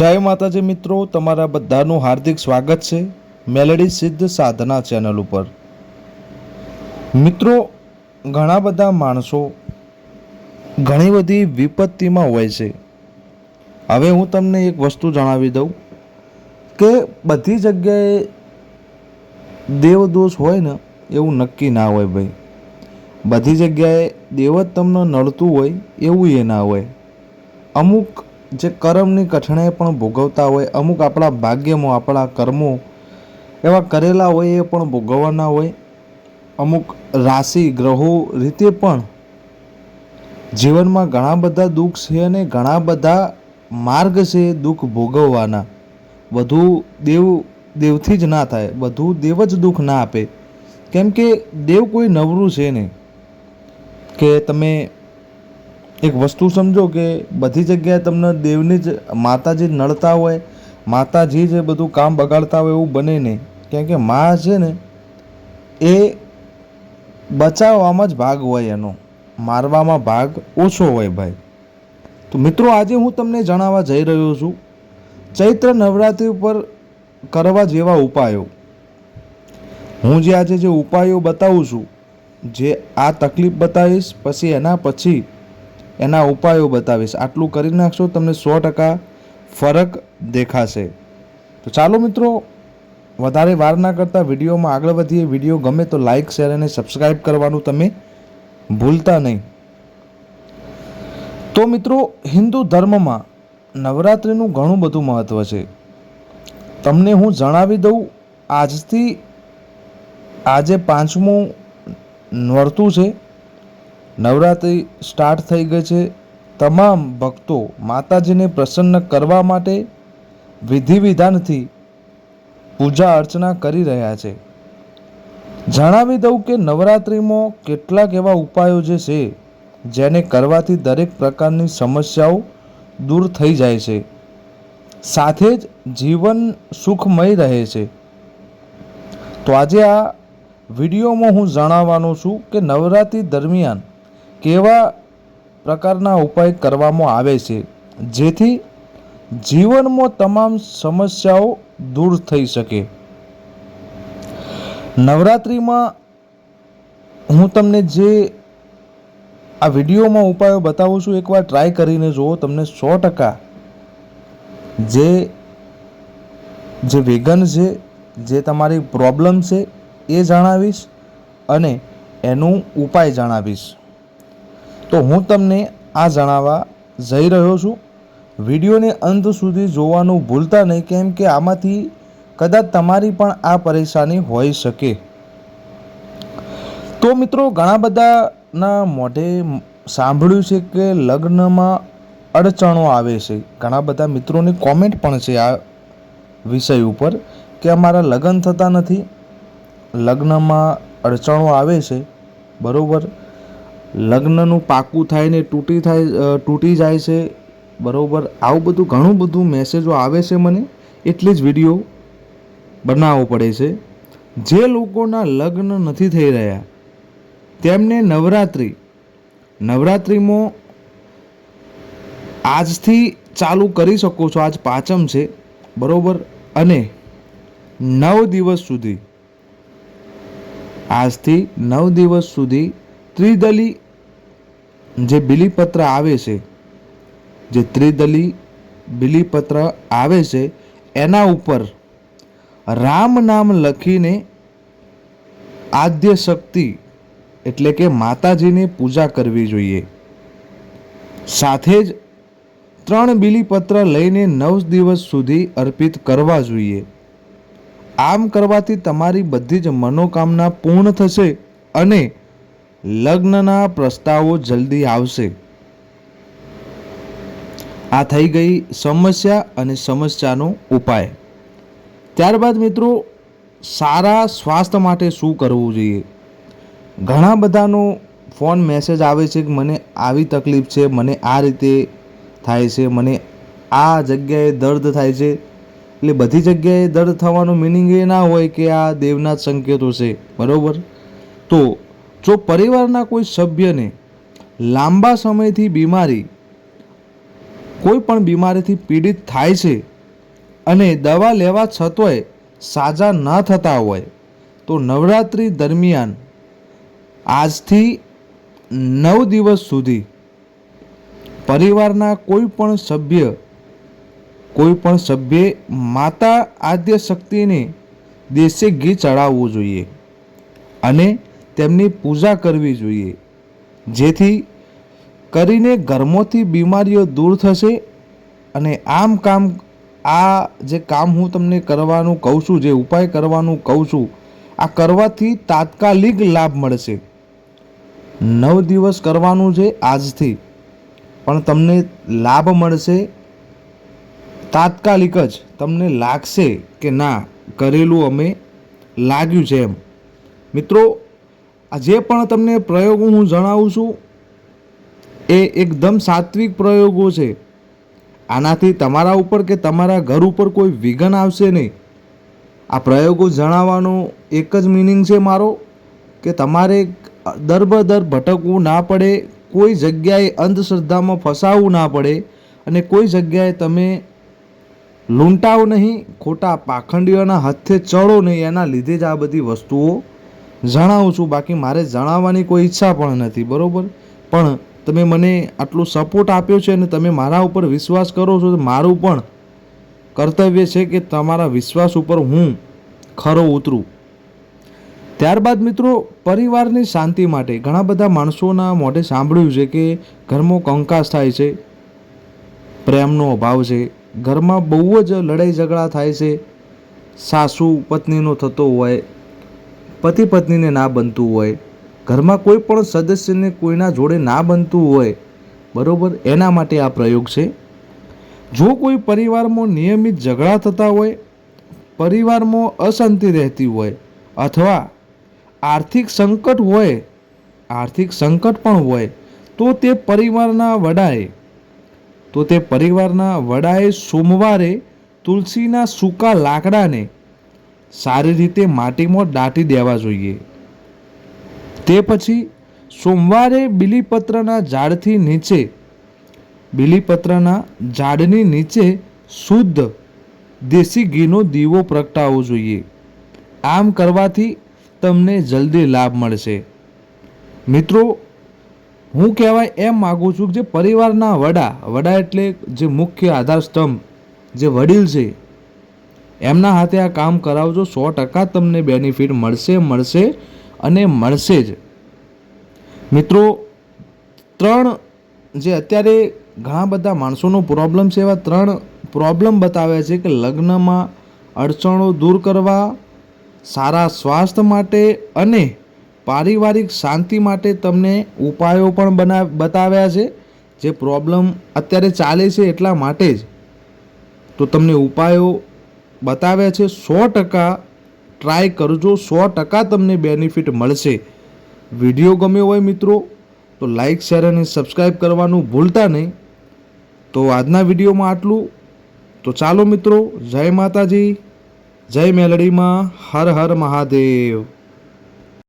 જય માતાજી મિત્રો, તમારા બધાનું હાર્દિક સ્વાગત છે મેલેડી સિદ્ધ સાધના ચેનલ ઉપર. મિત્રો, ઘણા બધા માણસો ઘણી બધી વિપત્તિમાં હોય છે. હવે હું તમને એક વસ્તુ જણાવી દઉં કે બધી જગ્યાએ દેવદોષ હોય ને, એવું નક્કી ના હોય ભાઈ. બધી જગ્યાએ દેવ જ તમને નડતું હોય, એવું એ ના હોય. અમુક જે કર્મની કઠણાઈ પણ ભોગવતા હોય, અમુક આપણા ભાગ્યમાં, આપણા કર્મો એવા કરેલા હોય એ પણ ભોગવવાના હોય. અમુક રાશિ, ગ્રહો રીતે પણ જીવનમાં ઘણા બધા દુઃખ છે અને ઘણા બધા માર્ગ છે દુઃખ ભોગવવાના. બધું દેવ, દેવથી જ ના થાય બધું દેવ જ દુઃખ ના આપે. કેમ કે દેવ કોઈ નવરું છે નહીં. કે તમે એક વસ્તુ સમજો કે બધી જગ્યાએ તમને દેવની જ માતાજી નડતા હોય માતાજી જ બધું કામ બગાડતા હોય એવું બને નહીં. કેમ કે મા છે ને, એ બચાવવામાં જ ભાગ હોય એનો. મારવામાં ભાગ ઓછો હોય ભાઈ. તો મિત્રો, આજે હું તમને જણાવવા જઈ રહ્યો છું. ચૈત્ર નવરાત્રિ ઉપર કરવા જેવા ઉપાયો. હું જે આજે જે ઉપાયો બતાવું છું, જે આ તકલીફ બતાવીશ, પછી એના પછી એના ઉપાયો બતાવીશ. આટલું કરી નાખશો તમને સો ટકા ફરક દેખાશે. તો ચાલો મિત્રો, વધારે વાર ના કરતાં વિડીયોમાં આગળ વધીએ. વીડિયો ગમે તો લાઇક શેર અને સબસ્ક્રાઈબ કરવાનું તમે ભૂલતા નહીં. તો મિત્રો, હિન્દુ ધર્મમાં નવરાત્રિનું ઘણું બધું મહત્ત્વ છે. તમને હું જણાવી દઉં, આજથી આજે પાંચમું નોરતું છે. નવરાત્રિ સ્ટાર્ટ થઈ ગઈ છે. તમામ ભક્તો માતાજીને પ્રસન્ન કરવા માટે વિધિ વિધાનથી પૂજા અર્ચના કરી રહ્યા છે. જણાવી દઉં કે નવરાત્રિમાં કેટલાક એવા ઉપાયો જે છે, જેને કરવાથી દરેક પ્રકારની સમસ્યાઓ દૂર થઈ જાય છે. સાથે જ જીવન સુખમય રહે છે. તો આજે આ વિડીયોમાં હું જણાવવાનો છું કે નવરાત્રિ દરમિયાન કેવા પ્રકારના ઉપાય કરવામાં આવે છે? જેથી જીવનમાં તમામ સમસ્યાઓ દૂર થઈ શકે. નવરાત્રિમાં હું તમને જે આ વિડીયોમાં ઉપાયો બતાવું છું, એકવાર ટ્રાય કરીને જુઓ, તમને સો ટકા જે જે વેગન છે, જે તમારી પ્રોબ્લેમ છે, એ જણાવીશ અને એનું ઉપાય જણાવીશ. તો હું તમને આ જણાવવા જઈ રહ્યો છું. વિડીયોને અંત સુધી જોવાનું ભૂલતા નહીં, કેમ કે આમાંથી કદાચ તમારી પણ આ પરેશાની હોઈ શકે. તો મિત્રો, ઘણા બધાના મોઢે સાંભળ્યું છે કે લગ્નમાં અડચણો આવે છે. ઘણા બધા મિત્રોની કોમેન્ટ પણ છે આ વિષય ઉપર કે અમારા લગ્ન થતા નથી. લગ્નમાં અડચણો આવે છે. બરાબર? લગ્નનું પાકું થાય ને તૂટી થાય તૂટી જાય છે, બરાબર? આવું બધું, ઘણું બધું મેસેજો આવે છે મને. એટલે જ વીડિયો બનાવવો પડે છે. જે લોકોના લગ્ન નથી થઈ રહ્યા, તેમને નવરાત્રિ. નવરાત્રિમાં આજથી ચાલુ કરી શકો છો, આજ પાંચમ છે, બરાબર? અને નવ દિવસ સુધી, આજથી નવ દિવસ સુધી ત્રિદલી જે બિલીપત્ર આવે છે, જે ત્રિદલી બિલીપત્ર આવે છે, એના ઉપર રામ નામ લખીને આદ્ય શક્તિ એટલે કે માતાજીની પૂજા કરવી જોઈએ. સાથે જ ત્રણ બિલીપત્ર લઈને નવ દિવસ સુધી અર્પિત કરવા જોઈએ. આમ કરવાથી તમારી બધી જ મનોકામના પૂર્ણ થશે અને લગ્નના પ્રસ્તાવો જલ્દી આવશે. આ થઈ ગઈ સમસ્યા અને સમસ્યાનો ઉપાય. ત્યારબાદ મિત્રો, સારા સ્વાસ્થ્ય માટે શું કરવું જોઈએ? ઘણા બધાનો ફોન મેસેજ આવે છે કે મને આવી તકલીફ છે, મને આ રીતે થાય છે, મને આ જગ્યાએ દર્દ થાય છે. એટલે બધી જગ્યાએ દર્દ થવાનું મિનિંગ એ ના હોય કે આ દેવના સંકેતો છે. બરાબર? તો જો પરિવારના કોઈ સભ્યને લાંબા સમયથી બીમારી, કોઈ પણ બીમારીથી પીડિત થાય છે અને દવા લેવા છતોય સાજા ન થતા હોય, તો નવરાત્રિ દરમિયાન આજથી નવ દિવસ સુધી પરિવારના કોઈ પણ સભ્ય, કોઈ પણ સભ્યે માતા આદ્ય શક્તિને દેશે ઘી ચડાવવું જોઈએ. અને તેમની પૂજા કરવી જોઈએ, જેથી કરીને ઘરમાંથી બીમારીઓ દૂર થશે અને આમ કામ, આ જે કામ હું તમને કરવાનું કહું છું, જે ઉપાય કરવાનું કહું છું, આ કરવાથી તાત્કાલિક લાભ મળશે. નવ દિવસ કરવાનું છે આજથી, પણ તમને લાભ મળશે. તાત્કાલિક જ તમને લાગશે કે ના કરેલું અમે લાગ્યું છે એમ. મિત્રો આ જે પણ તમને પ્રયોગો હું જણાવું છું, એ એકદમ સાત્વિક પ્રયોગો છે. આનાથી તમારા ઉપર કે તમારા ઘર ઉપર કોઈ વિઘન આવશે નહીં. આ પ્રયોગો જણાવવાનો એક જ મિનિંગ છે મારો, કે તમારે દરબદર ભટકવું ના પડે, કોઈ જગ્યાએ અંધશ્રદ્ધામાં ફસાવવું ના પડે અને કોઈ જગ્યાએ તમે લૂંટાવ નહીં, ખોટા પાખંડીઓના હાથે ચડો નહીં, એના લીધે જ આ બધી વસ્તુઓ જણાવું છું. બાકી મારે જણાવવાની કોઈ ઈચ્છા પણ નથી, બરાબર? પણ તમે મને આટલો સપોર્ટ આપ્યો છે અને તમે મારા ઉપર વિશ્વાસ કરો છો, તો મારું પણ કર્તવ્ય છે કે તમારા વિશ્વાસ ઉપર હું ખરો ઉતરું. ત્યારબાદ મિત્રો, પરિવારની શાંતિ માટે ઘણા બધા માણસોના મોઢે સાંભળ્યું છે કે ઘરમાં કંકાસ થાય છે, પ્રેમનો અભાવ છે, ઘરમાં બહુ જ લડાઈ ઝઘડા થાય છે સાસુ પત્નીનો થતો હોય પતિ પત્નીને ના બનતું હોય, ઘરમાં કોઈ પણ સદસ્યને કોઈના જોડે ના બનતું હોય, બરાબર? એના માટે આ પ્રયોગ છે. જો કોઈ પરિવારમાં નિયમિત ઝઘડા થતા હોય, પરિવારમાં અશાંતિ રહેતી હોય અથવા આર્થિક સંકટ હોય, આર્થિક સંકટ પણ હોય, તો તે પરિવારના વડાએ, તો તે પરિવારના વડાએ સોમવારે તુલસીના સૂકા લાકડાને સારી રીતે માટીમાં દાટી દેવા જોઈએ. તે પછી સોમવારે બીલીપત્રના ઝાડથી નીચે, બીલીપત્રના ઝાડની નીચે શુદ્ધ દેશી ઘીનો દીવો પ્રગટાવવો જોઈએ. આમ કરવાથી તમને જલ્દી લાભ મળશે. મિત્રો, હું કહેવાય એમ માગું છું કે જે પરિવારના વડા વડા એટલે જે મુખ્ય આધાર સ્તંભ જે વડીલ છે એમના હાથે આ કામ કરાવજો, સો ટકા તમને બેનિફિટ મળશે મળશે અને મળશે જ. મિત્રો, ત્રણ જે અત્યારે ઘણા બધા માણસોનો પ્રોબ્લેમ છે, એવા ત્રણ પ્રોબ્લેમ બતાવ્યા છે કે લગ્નમાં અડચણો દૂર કરવા, સારા સ્વાસ્થ્ય માટે અને પારિવારિક શાંતિ માટે તમને ઉપાયો પણ બના, બતાવ્યા છે. જે પ્રોબ્લેમ અત્યારે ચાલે છે એટલા માટે જ. તો તમને ઉપાયો બતાવ્યા છે, સો ટકા ટ્રાય કરજો, સો ટકા તમને બેનિફિટ મળશે. વીડિયો ગમ્યો હોય મિત્રો, તો લાઈક શેર અને સબસ્ક્રાઈબ કરવાનું ભૂલતા નહીં. તો આજના વિડીયોમાં આટલું. તો ચાલો મિત્રો, જય માતાજી, જય મેલડીમાં, હર હર મહાદેવ.